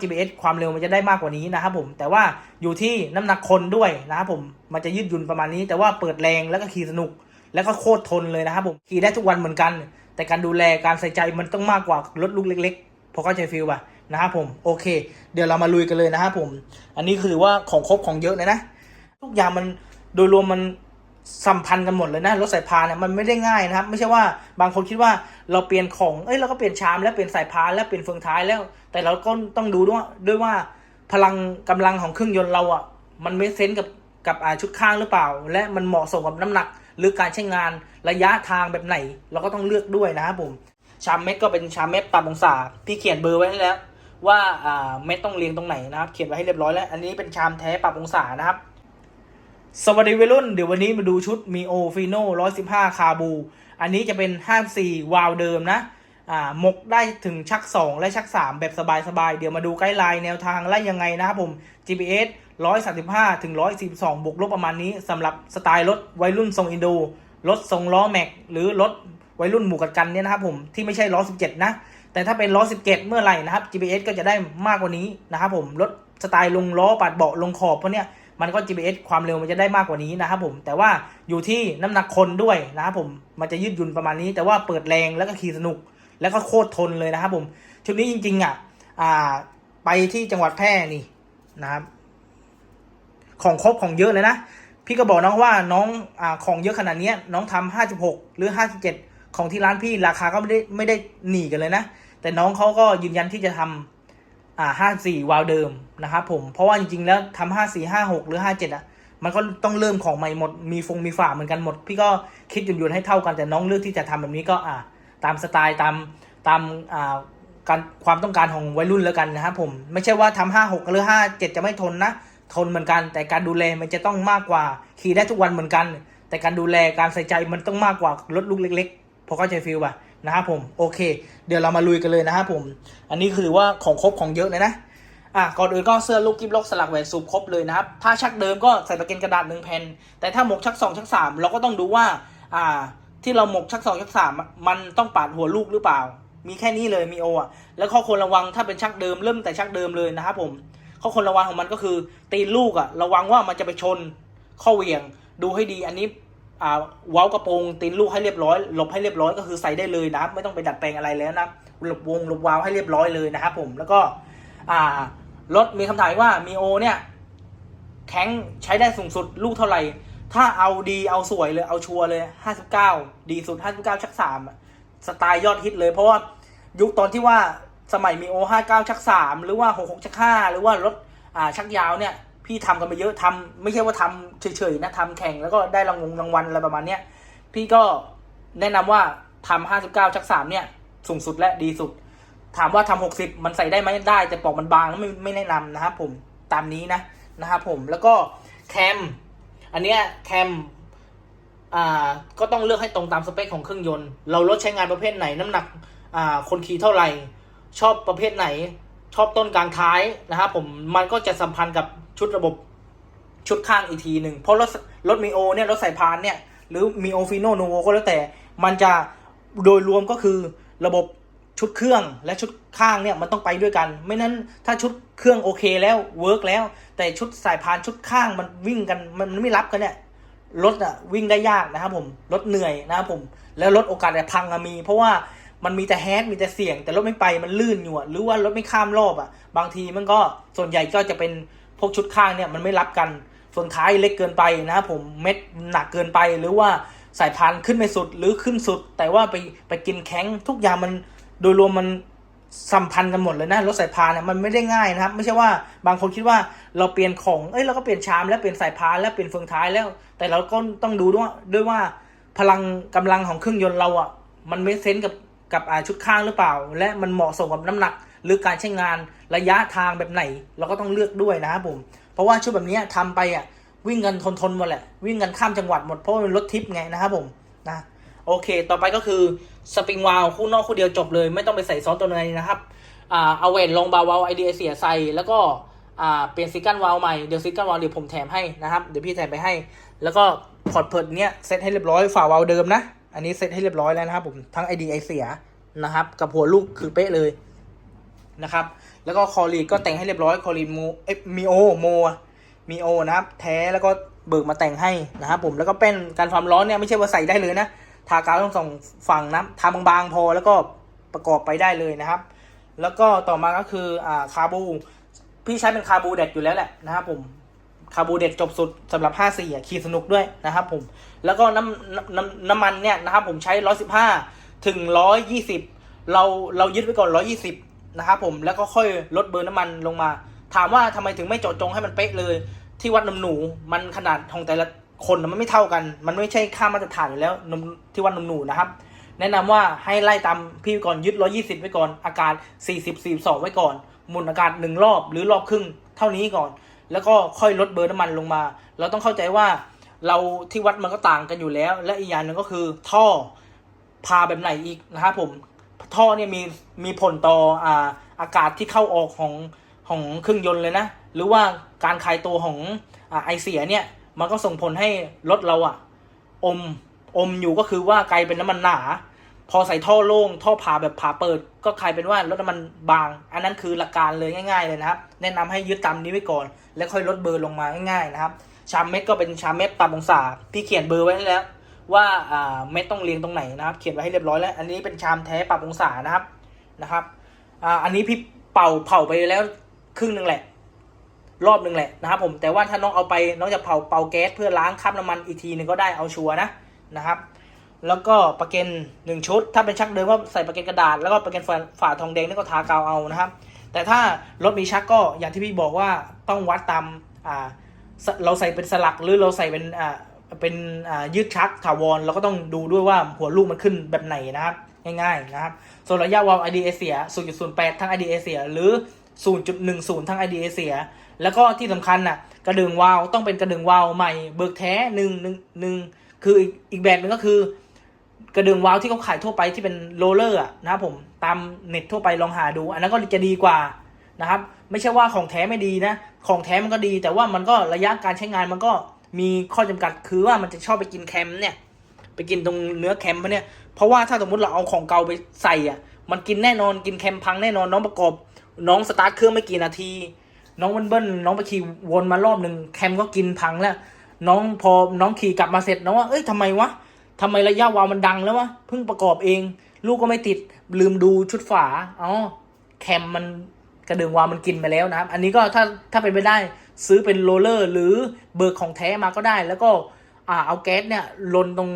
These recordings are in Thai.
GPS ความเร็วมันจะได้มากกว่านี้นะครับผมแต่ว่าอยู่ที่น้ำหนักคนด้วยนะครับผมมันจะยืดหยุ่นประมาณนี้ แต่ว่าเปิดแรงแล้วก็ขี่สนุก แล้วก็โคตรทนเลยนะครับผมขี่ได้ทุกวันเหมือนกัน แต่การดูแลการใส่ใจมันต้องมากกว่ารถลูกเล็กๆพอเข้าใจฟิลป่ะนะครับผมโอเค เดี๋ยวเรามาลุยกันเลยนะครับผม อันนี้คือว่าของครบของเยอะเลยนะ ทุกอย่างมันโดยรวมมัน สัมพันธ์กันหมดเลยนะรถสายพานเนี่ยมันไม่ได้ง่ายนะครับ ไม่ใช่ว่าบางคนคิดว่าเราเปลี่ยนของเอ้ยเราก็เปลี่ยนชามแล้วเปลี่ยนสายพานแล้วเปลี่ยนเฟืองท้ายแล้ว แต่เราก็ต้องดูด้วยด้วยว่าพลังกำลังของเครื่องยนต์เราอะมันไม่เซนกับกับชุดข้างหรือเปล่า และมันเหมาะสมกับน้ำหนัก หรือการใช้งานระยะทางแบบไหน เราก็ต้องเลือกด้วยนะครับผมชามเม็ดก็เป็นชามเม็ดปรับองศาพี่เขียนเบอร์ไว้ให้แล้วว่าอ่าเม็ดต้องเรียงตรงไหนนะครับ เขียนไว้ให้เรียบร้อยแล้ว อันนี้เป็นชามแท้ปรับองศานะครับ สวัสดีวัยรุ่น เดี๋ยววันนี้มาดูชุดมีโอฟิโน่115คาบู อันนี้จะเป็น54วาล์วเดิมนะ อ่ามกได้ถึงชัก2และชัก3แบบสบายๆ เดี๋ยวมาดูไกด์ไลน์แนวทางไล่ยังไงนะครับผม GPS 135ถึง142บวกลบประมาณนี้สำหรับสไตล์รถวัยรุ่นทรงอินโด รถทรงล้อแม็ก หรือรถวัยรุ่นหมู่กัดกันเนี่ยนะครับผมที่ไม่ใช่ล้อ17นะ แต่ถ้าเป็นล้อ17เมื่อไหร่นะครับ GPS ก็จะได้มากกว่านี้นะครับผม รถสไตล์ลงล้อปัดเบาะลงขอบพวกเนี้ย มันก็ GPS ความเร็วมันจะได้มากกว่านี้นะครับผมแต่ว่าอยู่ที่น้ำหนักคนด้วยนะครับผมมันจะยืดหยุ่นประมาณนี้ แต่ว่าเปิดแรงแล้วก็ขี่สนุก แล้วก็โคตรทนเลยนะครับผมชุดนี้จริง ๆอะอ่าไปที่จังหวัดแพร่นี่นะครับ ของครบของเยอะเลยนะพี่ก็บอกน้องว่าน้องอของเยอะขนาดนี้น้องทำห้าสิบหกหรือห้าสิบเจ็ดของที่ร้านพี่ราคาก็ไม่ได้ไม่ได้หนีกันเลยนะ แต่น้องเขาก็ยืนยันที่จะทำ อ่าห้าสี่วาล์วเดิมนะครับผมเพราะว่าจริงๆแล้วทำห้าสี่ห้าหกหรือห้าเจ็ดอะมันก็ต้องเริ่มของใหม่หมดมีฟงมีฝาเหมือนกันหมด พี่ก็คิดหยุ่นๆให้เท่ากันแต่น้องเลือกที่จะทำแบบนี้ก็อ่าตามสไตล์ตามตามอ่าการความต้องการของวัยรุ่นแล้วกันนะครับผมไม่ใช่ว่าทำห้าหกหรือห้าเจ็ดจะไม่ทนนะ ทนเหมือนกัน แต่การดูแลมันจะต้องมากกว่าขี่ได้ทุกวันเหมือนกัน แต่การดูแลการใส่ใจมันต้องมากกว่ารถลูกเล็กๆพอเข้าใจฟิลป่ะ นะครับผมโอเค เดี๋ยวเรามาลุยกันเลยนะครับผม อันนี้คือว่าของครบของเยอะเลยนะอะก่อนอื่นก็เสื้อลูกกิฟล็อกสลักแหวนสูบครบเลยนะครับถ้าชักเดิมก็ใส่ตะเกียงกระดาษหนึ่งแผ่นแต่ถ้าหมกชักสองชักสามเราก็ต้องดูว่าอ่าที่เราหมกชักสองชักสามมันต้องปาดหัวลูกหรือเปล่า มีแค่นี้เลยมีโออะแล้วข้อควรระวังถ้าเป็นชักเดิมเริ่มแต่ชักเดิมเลยนะครับผมข้อควรระวังของมันก็คือตีนลูกอะระวังว่ามันจะไปชนข้อเวียงดูให้ดีอันนี้ อ่าเว้ากระโปรงตีนลูกให้เรียบร้อยหลบให้เรียบร้อยก็คือใส่ได้เลยนะครับ ไม่ต้องไปดัดแปลงอะไรแล้วนะหลบวงหลบวาวให้เรียบร้อยเลยนะครับผมแล้วก็อ่ารถมีคำถามว่ามีโอเนี่ยแข็งใช้ได้สูงสุดลูกเท่าไหร่ ถ้าเอาดีเอาสวยเลยเอาชัวร์เลย 59 ดีสุด 59 ชัก3อะสไตล์ยอดฮิตเลย เพราะว่ายุคตอนที่ว่าสมัยมีโอ59 ชัก 3 หรือว่า 66 ชัก 5 หรือว่ารถอ่าชักยาวเนี่ย พี่ทำกันไปเยอะทำไม่ใช่ว่าทำเฉยๆนะทำแข่งแล้วก็ได้รางวงรางวัลอะไรประมาณเนี้ยพี่ก็แนะนำว่าทำ59 ชัก3เนี่ยสูงสุดและดีสุด ถามว่าทำหกสิบมันใส่ได้ไหมได้ แต่ปอกมันบางไม่ไม่แนะนำนะครับผมตามนี้นะนะครับผมแล้วก็แคมอันเนี้ยแคมอ่าก็ต้องเลือกให้ตรงตามสเปคของเครื่องยนต์ เรารถใช้งานประเภทไหนน้ำหนักอ่าคนขี่เท่าไหร่ ชอบประเภทไหน ชอบต้นกลางท้ายนะครับผมมันก็จะสัมพันธ์กับ ชุดระบบชุดข้างอีกทีหนึ่งเพราะรถรถมีโอเนี่ยรถสายพานเนี่ย หรือมีโอฟิโนโนโวก็แล้วแต่ มันจะโดยรวมก็คือระบบชุดเครื่องและชุดข้างเนี่ยมันต้องไปด้วยกัน ไม่นั้นถ้าชุดเครื่องโอเคแล้วเวิร์กแล้ว แต่ชุดสายพานชุดข้างมันวิ่งกันมันไม่รับกันเนี่ยรถอะวิ่งได้ยากนะครับผมรถเหนื่อยนะครับผมแล้วรถโอกาสจะพังอะมี เพราะว่ามันมีแต่แฮดมีแต่เสียง แต่รถไม่ไปมันลื่นอยู่หรือว่ารถไม่ข้ามรอบอะบางทีมันก็ส่วนใหญ่ก็จะเป็น พวกชุดข้างเนี่ยมันไม่รับกันส่วนท้ายเล็กเกินไปนะครับผมเม็ดหนักเกินไปหรือว่าสายพานขึ้นไม่สุดหรือขึ้นสุด แต่ว่าไปไปกินแข้งทุกอย่างมันโดยรวมมันสัมพันธ์กันหมดเลยนะรถสายพานเนี่ยมันไม่ได้ง่ายนะครับ ไม่ใช่ว่าบางคนคิดว่าเราเปลี่ยนของเอ้ยเราก็เปลี่ยนชามแล้วเปลี่ยนสายพานแล้วเปลี่ยนเฟืองท้ายแล้ว แต่เราก็ต้องดูด้วยด้วยว่าพลังกำลังของเครื่องยนต์เราอะมันไม่เซนกับกับอ่าชุดข้างหรือเปล่า และมันเหมาะสมกับน้ำหนัก หรือการใช้งานระยะทางแบบไหน เราก็ต้องเลือกด้วยนะครับผม เพราะว่าชุดแบบนี้ยทำไปอะวิ่งกันทนทนหมดแหละ วิ่งกันข้ามจังหวัดหมดเพราะว่าเป็นรถทิปไงนะครับผมนะโอเค ต่อไปก็คือสปริงวาลคู่นอกคู่เดียวจบเลย ไม่ต้องไปใส่ซอสตัวไหนนะครับอ่าเอาเวนลงบาวาลไอเดียเสียใส่แล้วก็อ่าเปลี่ยนซิกันวาลใหม่เดี๋ยวซิกันวาลเดี๋ยวผมแถมให้นะครับเดี๋ยวพี่แถมไปให้ แล้วก็พอร์ตเพิร์ดเนี้ยเซตให้เรียบร้อยฝาวาลเดิมนะอันนี้เซตให้เรียบร้อยแล้วนะครับผมทั้งไอเดียเสียนะครับกับหัวลูกคือเป๊ะเลย นะครับ แล้วก็คอรีก็แต่งให้เรียบร้อยคอรีดโมเอ้ยมีโอโมมีโอนะครับ แท้แล้วก็เบิกมาแต่งให้นะครับผมแล้วก็เป็นการความร้อนเนี่ยไม่ใช่ว่าใส่ได้เลยนะทากาวต้องสองฝั่งนะทาบางๆพอแล้วก็ประกอบไปได้เลยนะครับ แล้วก็ต่อมาก็คืออ่าคาบูพี่ใช้เป็นคาบูเด็ดอยู่แล้วแหละนะครับผมคาบูเด็ดจบสุดสำหรับ 54อะขี่สนุกด้วยนะครับผมแล้วก็น้ำน้ำน้ำน้ำมันเนี่ยนะครับผมใช้ 115 ถึง 120 เราเรายึดไว้ก่อน 120 นะครับผมแล้วก็ค่อยลดเบอร์น้ำมันลงมา ถามว่าทำไมถึงไม่เจาะจงให้มันเป๊ะเลย ที่วัดน้ำหนูมันขนาดของแต่ละคนมันไม่เท่ากัน มันไม่ใช่ค่ามาตรฐานอยู่แล้วนมที่วัดน้ำหนูนะครับ แนะนำว่าให้ไล่ตามพี่ก่อนยึด 120 ไว้ก่อนอากาศ 40 42 ไว้ก่อนหมุนอากาศหนึ่งรอบหรือรอบครึ่งเท่านี้ก่อน แล้วก็ค่อยลดเบอร์น้ำมันลงมา เราต้องเข้าใจว่าเราที่วัดมันก็ต่างกันอยู่แล้ว และอีกอย่างหนึ่งก็คือท่อพาแบบไหนอีกนะครับผม ท่อเนี่ยมีมีผลต่ออ่าอากาศที่เข้าออกของของเครื่องยนต์เลยนะ หรือว่าการคลายตัวของอไอเสียเนี่ย มันก็ส่งผลให้รถเราอะอมอมอยู่ก็คือว่ากลายเป็นน้ำมันหนา พอใส่ท่อโล่งท่อผ่าแบบผ่าเปิด ก็กลายเป็นว่ารถน้ำมันบาง อันนั้นคือหลักการเลยง่าย ๆ เลยนะครับ แนะนำให้ยึดตามนี้ไว้ก่อน แล้วค่อยลดเบอร์ลงมาง่ายๆนะครับ ชามเม็ดก็เป็นชามเม็ดตามองศาพี่เขียนเบอร์ไว้ให้แล้ว ว่าเม็ดต้องเรียงตรงไหนนะครับ เขียนไว้ให้เรียบร้อยแล้ว อันนี้เป็นชามแท้ปรับองศานะครับนะครับอันนี้พี่เป่าเผาไปแล้วครึ่งหนึ่งแหละ รอบหนึ่งแหละนะครับ ผมแต่ว่าถ้าน้องเอาไปน้องจะเผาเป่าแก๊สเพื่อล้างคราบน้ำมันอีกทีหนึ่งก็ได้เอาชัวร์นะนะครับแล้วก็ประเกนหนึ่งชุด ถ้าเป็นชักเดิมก็ใส่ประเกนกระดาษ แล้วก็ประเกนฝาฝาทองแดงนี่ก็ทากาวเอานะครับ แต่ถ้ารถมีชักก็อย่างที่พี่บอกว่าต้องวัดตามอ่าเราใส่เป็นสลักหรือเราใส่เป็นอ่า เป็นยืดชักถาวรเราก็ต้องดูด้วยว่าหัวลูกมันขึ้นแบบไหนนะครับ ง่ายๆนะครับส่วนระยะวาล์ว IDA เสีย 0.08 ทั้ง IDA เสีย หรือ 0.10 ทั้ง IDA เสีย แล้วก็ที่สำคัญน่ะกระดึงวาล์วต้องเป็นกระดึงวาล์วใหม่เบิกแท้หนึ่งหนึ่งหนึ่งคืออีกแบบหนึงก็คือกระดึงวาล์วที่เขาขายทั่วไปที่เป็นโรลเลอร์นะครับผมตามเน็ตทั่วไปลองหาดู อันนั้นก็จะดีกว่านะครับ ไม่ใช่ว่าของแท้ไม่ดีนะ ของแท้มันก็ดี แต่ว่ามันก็ระยะการใช้งานมันก็ มีข้อจำกัดคือว่ามันจะชอบไปกินแคมเนี่ย ไปกินตรงเนื้อแคมพวกเนี่ยเพราะว่าถ้าสมมติเราเอาของเก่าไปใส่อะ มันกินแน่นอนกินแคมพังแน่นอนน้องประกอบ น้องสตาร์ทเครื่องไม่กี่นาที น้องเบิ้ลๆน้องไปขี่วนมารอบหนึ่งแคมก็กินพังแล้ว น้องพอน้องขี่กลับมาเสร็จน้องว่าเอ้ยทำไมวะทำไมระยะวาวมันดังแล้ววะเพิ่งประกอบเอง ลูกก็ไม่ติดลืมดูชุดฝาอ๋อแคมมันกระดึงวาวมันกินไปแล้วนะครับ อันนี้ก็ถ้าถ้าเป็นไปได้ ซื้อเป็นโรลเลอร์หรือเบิกของแท้มาก็ได้ แล้วก็เอาแก๊สเนี่ยลนตรง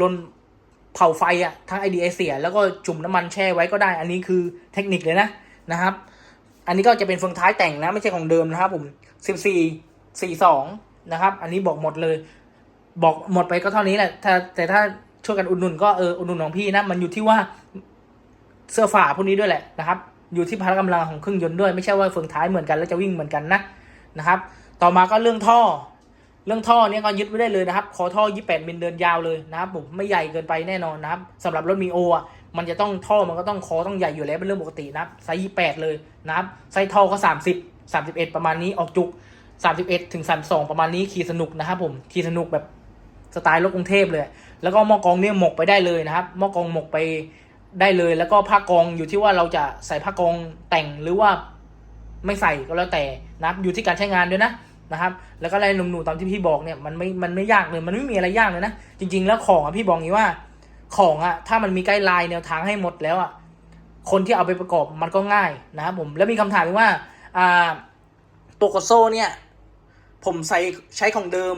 ลนเผาไฟอะทั้ง IDA เสียแล้วก็จุ่มน้ำมันแช่ไว้ก็ได้ อันนี้คือเทคนิคเลยนะนะครับ อันนี้ก็จะเป็นเฟืองท้ายแต่งนะ ไม่ใช่ของเดิมนะครับผม 14 42 นะครับ อันนี้บอกหมดเลย บอกหมดไปก็เท่านี้แหละถ้าแต่ถ้าช่วยกันอุดหนุนก็เอออุดหนุนของพี่นะ มันอยู่ที่ว่าเสื้อฝาพวกนี้ด้วยแหละนะครับ อยู่ที่พละกำลังของเครื่องยนต์ด้วยไม่ใช่ว่าเฟืองท้ายเหมือนกันแล้วจะวิ่งเหมือนกันนะ นะครับ ต่อมาก็เรื่องท่อ เรื่องท่อเนี่ยก็ยึดไว้ได้เลยนะครับคอท่อ 28มิลเดินยาวเลยนะครับผมไม่ใหญ่เกินไปแน่นอนนะครับสำหรับรถมีโออะมันจะต้องท่อมันก็ต้องคอต้องใหญ่อยู่แล้วเป็นเรื่องปกตินะครับไซส์28 เลยนะครับไซส์ท่อก็ 30 31 ประมาณนี้ออกจุก 31ถึง32 ประมาณนี้ขี่สนุกนะครับผมขี่สนุกแบบสไตล์รถกรุงเทพเลย แล้วก็หม้อกรองเนี่ยหมกไปได้เลยนะครับหม้อกรองหมกไปได้เลย แล้วก็ผ้ากองอยู่ที่ว่าเราจะใส่ผ้ากองแต่งหรือว่า ไม่ใส่ก็แล้วแต่นะครับอยู่ที่การใช้งานด้วยนะนะครับ แล้วก็ไล่หนุ่มๆตามที่พี่บอกเนี่ยมันไม่มันไม่ยากเลยมันไม่มีอะไรยากเลยนะจริง ๆ แล้วของอะพี่บอกงี้ว่าของอะถ้ามันมีไกด์ไลน์แนวทางให้หมดแล้วอะคนที่เอาไปประกอบมันก็ง่ายนะครับผมแล้วมีคำถามว่าอ่าตัวกดโซ่เนี่ยผมใส่ใช้ของเดิม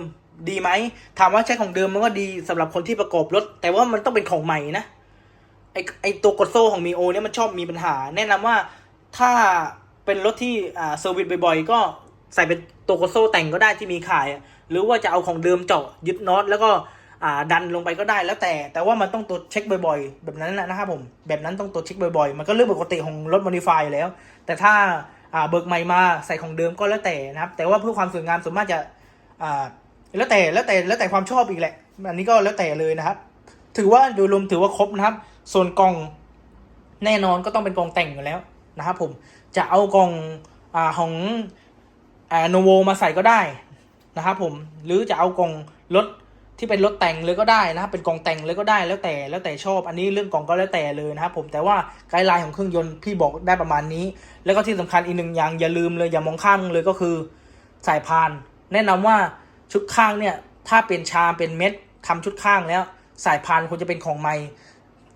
ดีไหมถามว่าใช้ของเดิมมันก็ดีสำหรับคนที่ประกอบรถ แต่ว่ามันต้องเป็นของใหม่นะไอไอตัวกดโซ่ของมีโอเนี่ยมันชอบมีปัญหา แนะนำว่าถ้า เป็นรถที่อ่าเซอร์วิสบ่อยๆ ก็ใส่เป็นตัวกโซ่แต่งก็ได้ที่มีขาย หรือว่าจะเอาของเดิมเจาะยึดน็อตแล้วก็อ่าดันลงไปก็ได้แล้วแต่ แต่ว่ามันต้องตรวจเช็คบ่อยๆ แบบนั้นนะนะครับผมแบบนั้นต้องตรวจเช็คบ่อยๆ มันก็เรื่องปกติของรถมอดิฟายแล้ว แต่ถ้าอ่าเบิกใหม่มาใส่ของเดิมก็แล้วแต่นะครับ แต่ว่าเพื่อความสวยงามส่วนมากจะอ่าแล้วแต่แล้วแต่แล้วแต่ความชอบอีกแหละ อันนี้ก็แล้วแต่เลยนะครับ ถือว่าโดยรวมถือว่าครบนะครับ ส่วนกล่องแน่นอนก็ต้องเป็นกล่องแต่งอยู่แล้วนะครับผม จะเอากล่องอของโนโวมาใส่ก็ได้นะครับผมหรือจะเอากล่องรถที่เป็นรถแต่งเลยก็ได้นะครับเป็นกล่องแต่งเลยก็ได้แล้วแต่แล้วแต่ชอบอันนี้เรื่องกล่องก็แล้วแต่เลยนะครับผมแต่ว่าไกด์ไลน์ของเครื่องยนต์พี่บอกได้ประมาณนี้ แล้วก็ที่สำคัญอีกหนึ่งอย่างอย่าลืมเลยอย่ามองข้ามเลยก็คือสายพาน แนะนำว่าชุดข้างเนี่ยถ้าเป็นชามเป็นเม็ดทำชุดข้างแล้ว สายพานควรจะเป็นของใหม่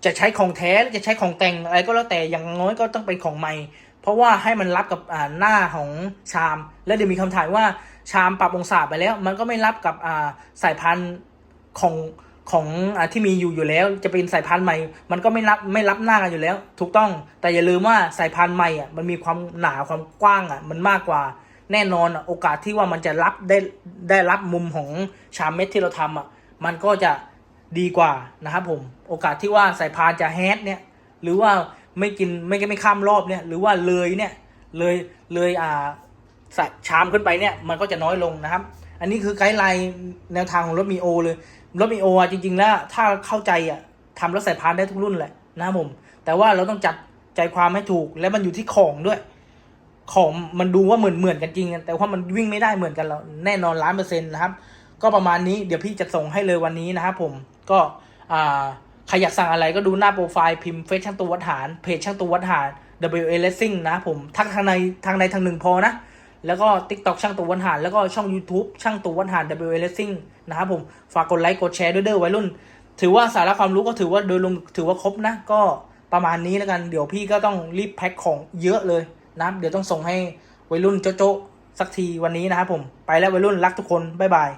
จะใช้ของแท้หรือจะใช้ของแต่งอะไรก็แล้วแต่อย่างน้อยก็ต้องเป็นของใหม่ เพราะว่าให้มันรับกับหน้าของชาม แล้วเดี๋ยวมีคำถามว่าชามปรับองศาไปแล้ว มันก็ไม่รับกับสายพันธุ์ของของอที่มีอยู่อยู่แล้ว จะเป็นสายพันธุ์ใหม่ มันก็ไม่รับไม่รับหน้ากันอยู่แล้ว ถูกต้องแต่อย่าลืมว่าสายพันธุ์ใหม่อะมันมีความหนาความกว้างอะมันมากกว่าแน่นอนโอกาสที่ว่ามันจะรับได้ได้รับมุมของชามเม็ดที่เราทำอะมันก็จะดีกว่านะครับผมโอกาสที่ว่าสายพานจะแฮดเนี่ยหรือว่า ไม่กินไม่ไม่ข้ามรอบเนี่ยหรือว่าเลยเนี่ยเลยเลยอ่าใส่ชามขึ้นไปเนี่ยมันก็จะน้อยลงนะครับ อันนี้คือไกด์ไลน์แนวทางของรถมีโอเลยรถมีโออะจริง ๆ แล้วถ้าเข้าใจอะทำรถสายพานได้ทุกรุ่นแหละนะครับผม แต่ว่าเราต้องจัดใจความให้ถูกและมันอยู่ที่ของด้วย ของมันดูว่าเหมือนเหมือนกันจริง แต่ว่ามันวิ่งไม่ได้เหมือนกันแล้วแน่นอนล้านเปอร์เซ็นต์นะครับ ก็ประมาณนี้เดี๋ยวพี่จะส่งให้เลยวันนี้นะครับผมก็อ่า ครอยากสั่งอะไรก็ดูหน้าโปรไฟล์พิมพ์เฟซช่างตัววัดหารเพจช่างตัววัดหาร WA Racing นะผมทักทางในทางในทางหนึ่งพอนะ แล้วก็ TikTok ช่างตัววัดหาร แล้วก็ช่อง YouTube ช่างตัววัดหาร WA Racing นะครับผมฝากกดไลค์กดแชร์ด้วยเด้อวัยรุ่น ถือว่าสาระความรู้ก็ถือว่าโดยรวมถือว่าครบนะ ก็ประมาณนี้แล้วกันเดี๋ยวพี่ก็ต้องรีบแพ็คของเยอะเลยนะเดี๋ยวต้องส่งให้วัยรุ่นโจ๊ะสักทีวันนี้นะครับผมไปแล้ววัยรุ่นรักทุกคนบ๊ายบาย